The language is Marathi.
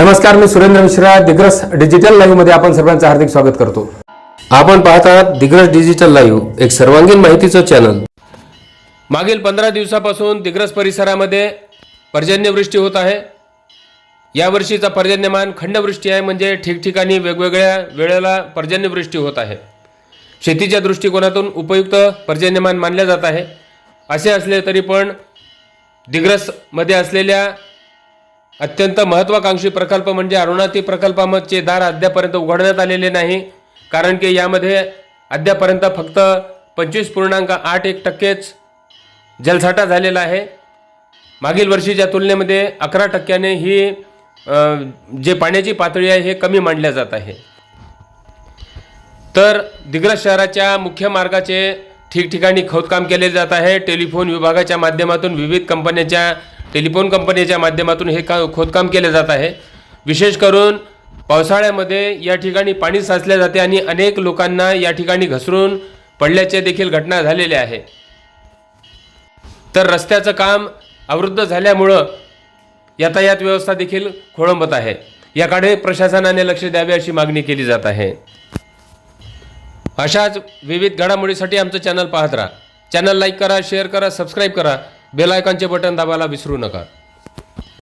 नमस्कार मी सुरेंद्र मिश्रा दिग्रस डिजिटल लाईव्हमध्ये आपण सर्वांचं हार्दिक स्वागत करतो. आपण पाहत आहात दिग्रस डिजिटल लाईव्ह एक सर्वांगीण माहितीचं चॅनल मागील पंधरा दिवसापासून दिग्रस परिसरामध्ये पर्जन्यवृष्टी होत आहे. यावर्षीचा पर्जन्यमान खंडवृष्टी आहे म्हणजे ठिकठिकाणी वेगवेगळ्या वेळेला पर्जन्यवृष्टी होत आहे. शेतीच्या दृष्टिकोनातून उपयुक्त पर्जन्यमान मानले जात आहे. असे असले तरी पण दिग्रसमध्ये असलेल्या अत्यंत महत्त्वाकांक्षी प्रकल्प म्हणजे अरुणाती प्रकल्पामध्ये दार अद्यापर्यंत उघडण्यात आलेले नाही. कारण की यामध्ये अद्यापर्यंत फक्त पंचवीस पूर्णांक आठ एक टक्केच जलसाठा झालेला आहे. मागील वर्षीच्या तुलनेमध्ये अकरा टक्क्याने ही जे पाण्याची पातळी आहे हे कमी मांडल्या जात आहे. तर दिग्रस शहराच्या मुख्य मार्गाचे ठिकठिकाणी खोदकाम केले जात आहे. टेलिफोन विभागाच्या माध्यमातून विविध कंपन्याच्या टेलिफोन कंपनीच्या माध्यमातून हे का खोदकाम केले जात आहे. विशेष करून पावसाळ्यामध्ये या ठिकाणी पाणी साचले जाते आणि अनेक लोकांना या ठिकाणी घसरून पडल्याचे देखील घटना झालेल्या आहे. तर रस्त्याचं काम अवरुद्ध झाल्यामुळं यातायात व्यवस्था देखील खोळंबत आहे. याकडे प्रशासनाने लक्ष द्यावे अशी मागणी केली जात आहे. अशाच विविध घडामोडीसाठी आमचं चॅनल पाहत राहा. चॅनल लाईक करा शेअर करा सबस्क्राईब करा. बेल आयकॉनचे बटन दाबायला विसरू नका.